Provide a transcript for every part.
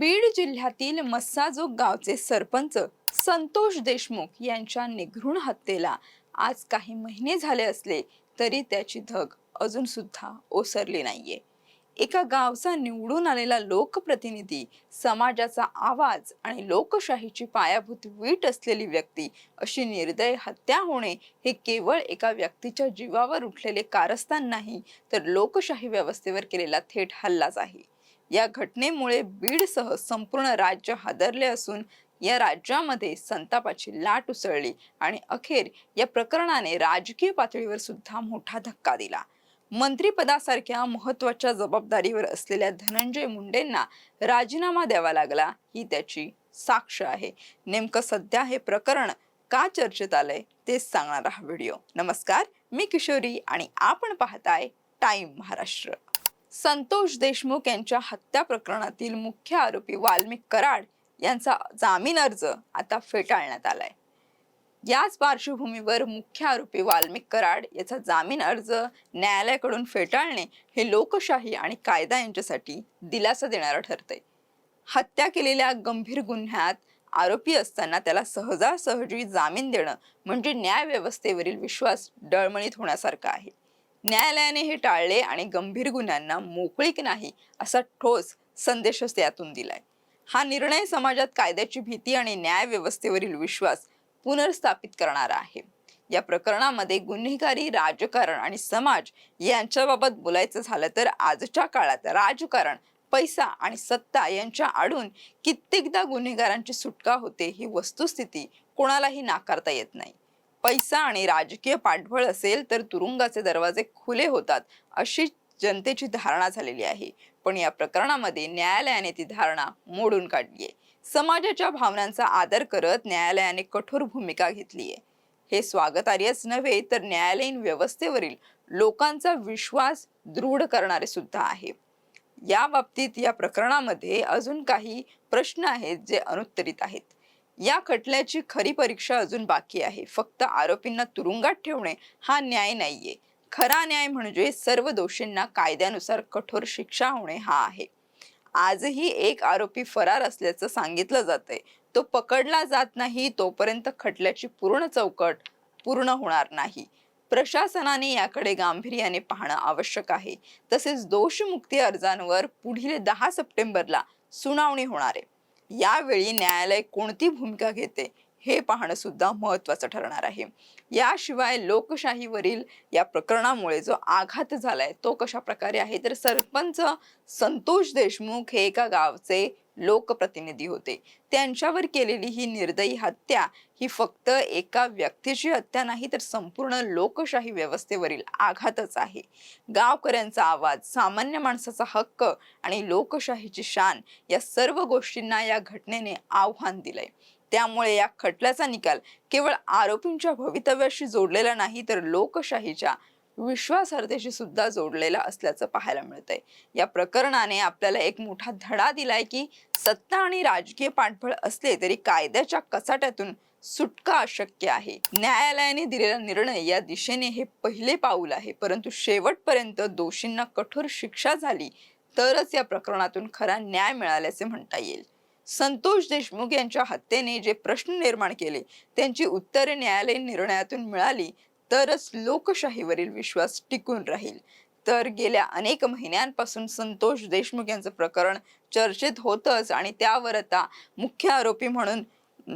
बीड जिल्ह्यातील मस्साजोग गावचे सरपंच संतोष देशमुख यांच्या निघृण हत्येला आज काही महिने झाले असले तरी त्याची धग अजून सुद्धा ओसरली नाहीये. एका गावचा निवडून आलेला लोकप्रतिनिधी समाजाचा आवाज आणि लोकशाहीची पायाभूत वीट असलेली व्यक्ती अशी निर्दय हत्या होणे हे केवळ एका व्यक्तीच्या जीवावर उठलेले कारस्थान नाही तर लोकशाही व्यवस्थेवर केलेला थेट हल्लाच आहे. या घटनेमुळे बीडसह संपूर्ण राज्य हादरले असून या राज्यामध्ये संतापाची लाट उसळली आणि अखेर या प्रकरणाने राजकीय पातळीवर सुद्धा मोठा धक्का दिला. मंत्रिपदासारख्या महत्त्वाच्या जबाबदारीवर असलेल्या धनंजय मुंडेंना राजीनामा द्यावा लागला ही त्याची साक्ष आहे. नेमकं सध्या हे प्रकरण का चर्चेत आलंय तेच सांगणारा हा व्हिडिओ. नमस्कार मी किशोरी आणि आपण पाहताय टाइम महाराष्ट्र. संतोष देशमुख यांच्या हत्या प्रकरणातील मुख्य आरोपी वाल्मिक कराड यांचा जामीन अर्ज आता फेटाळण्यात आलाय. याच पार्श्वभूमीवर मुख्य आरोपी वाल्मिक कराड याचा जामीन अर्ज न्यायालयाकडून फेटाळणे हे लोकशाही आणि कायदा यांच्यासाठी दिलासा देणारं ठरतंय. हत्या केलेल्या गंभीर गुन्ह्यात आरोपी असताना त्याला सहजासहजी जामीन देणं म्हणजे न्याय व्यवस्थेवरील विश्वास डळमळीत होण्यासारखं आहे. न्यायालयाने हे टाळले आणि गंभीर गुन्ह्यांना मोकळीक नाही असा ठोस संदेशच त्यातून दिलाय. हा निर्णय समाजात कायद्याची भीती आणि न्याय व्यवस्थेवरील विश्वास पुनर्स्थापित करणारा आहे. या प्रकरणामध्ये गुन्हेगारी राजकारण आणि समाज यांच्याबाबत बोलायचं झालं तर आजच्या काळात राजकारण पैसा आणि सत्ता यांच्या आडून कित्येकदा गुन्हेगारांची सुटका होते ही वस्तुस्थिती कोणालाही नाकारता येत नाही. पैसा आणि राजकीय पाठबळ असेल तर तुरुंगाचे दरवाजे खुले होतात अशी जनतेची धारणा झालेली आहे. पण या प्रकरणामध्ये न्यायालयाने ती धारणा मोडून काढली आहे. समाजाच्या भावनांचा आदर करत न्यायालयाने कठोर भूमिका घेतली आहे. हे स्वागतार्हच नव्हे तर न्यायालयीन व्यवस्थेवरील लोकांचा विश्वास दृढ करणारे सुद्धा आहे. या बाबतीत या प्रकरणामध्ये अजून काही प्रश्न आहेत जे अनुत्तरित आहेत. या खटल्याची खरी परीक्षा अजून बाकी आहे. फक्त आरोपींना तुरुंगात ठेवणे हा न्याय नाहीये. खरा न्याय म्हणजे सर्व दोषींना कायद्यानुसार कठोर शिक्षा होणे हा आहे. आजही एक आरोपी फरार असल्याचं सांगितलं जातंय. तो पकडला जात नाही तोपर्यंत खटल्याची पूर्ण चौकट पूर्ण होणार नाही. प्रशासनाने याकडे गांभीर्याने पाहणं आवश्यक आहे. तसेच दोषमुक्ती अर्जांवर पुढील दहा सप्टेंबरला सुनावणी होणार आहे. यावेळी न्यायालय कोणती भूमिका घेते हे पाहणं सुद्धा महत्वाचं ठरणार आहे. याशिवाय लोकशाहीवरील या प्रकरणामुळे जो आघात झालाय तो कशा प्रकारे आहे? तर सरपंच संतोष देशमुख हे एका गावचे लोकप्रतिनिधी होते. त्यांच्यावर केलेली ही निर्दयी हत्या ही फक्त एका व्यक्तीची हत्या नाही तर संपूर्ण लोकशाही व्यवस्थेवरील आघातच आहे. गावकऱ्यांचा आवाज सामान्य माणसाचा हक्क आणि लोकशाहीची शान या सर्व गोष्टींना या घटनेने आव्हान दिलंय. त्यामुळे या खटल्याचा निकाल केवळ आरोपींच्या भवितव्याशी जोडलेला नाही तर लोकशाहीच्या विश्वासार्हतेशी सुद्धा जोडलेला असल्याचं पाहायला मिळतंय. या प्रकरणाने आपल्याला एक मोठा धडा दिलाय की सत्ता आणि राजकीय पाठबळ असले तरी कायद्याच्या कचाट्यातून सुटका अशक्य आहे. न्यायालयाने दिलेला निर्णय या दिशेने हे पहिले पाऊल आहे. परंतु शेवटपर्यंत दोषींना कठोर शिक्षा झाली तरच या प्रकरणातून खरा न्याय मिळाल्याचे म्हणता येईल. संतोष देशमुख यांच्या हत्येने जे प्रश्न निर्माण केले त्यांची उत्तरे न्यायालयीन निर्णयातून मिळाली तरच लोकशाहीवरील विश्वास टिकून राहील. तर गेल्या अनेक महिन्यांपासून संतोष देशमुख यांचं प्रकरण चर्चेत होतंच आणि त्यावर आता मुख्य आरोपी म्हणून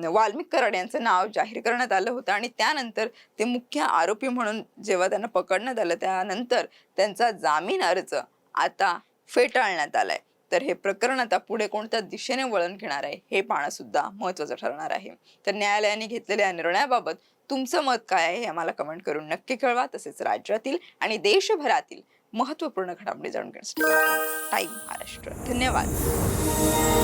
वाल्मिक कराड यांचं नाव जाहीर करण्यात आलं होतं आणि त्यानंतर ते मुख्य आरोपी म्हणून जेव्हा त्यांना पकडण्यात आलं त्यानंतर त्यांचा जामीन अर्ज आता फेटाळण्यात आलाय. तर हे प्रकरण आता पुढे कोणत्या दिशेने वळण घेणार आहे हे पाहणं सुद्धा महत्वाचं ठरणार आहे. तर न्यायालयाने घेतलेल्या निर्णयाबाबत तुमचं मत काय आहे हे आम्हाला कमेंट करून नक्की कळवा. तसेच राज्यातील आणि देशभरातील महत्त्वपूर्ण घडामोडी जाणून घेण्यासाठी. टाईम महाराष्ट्र. धन्यवाद.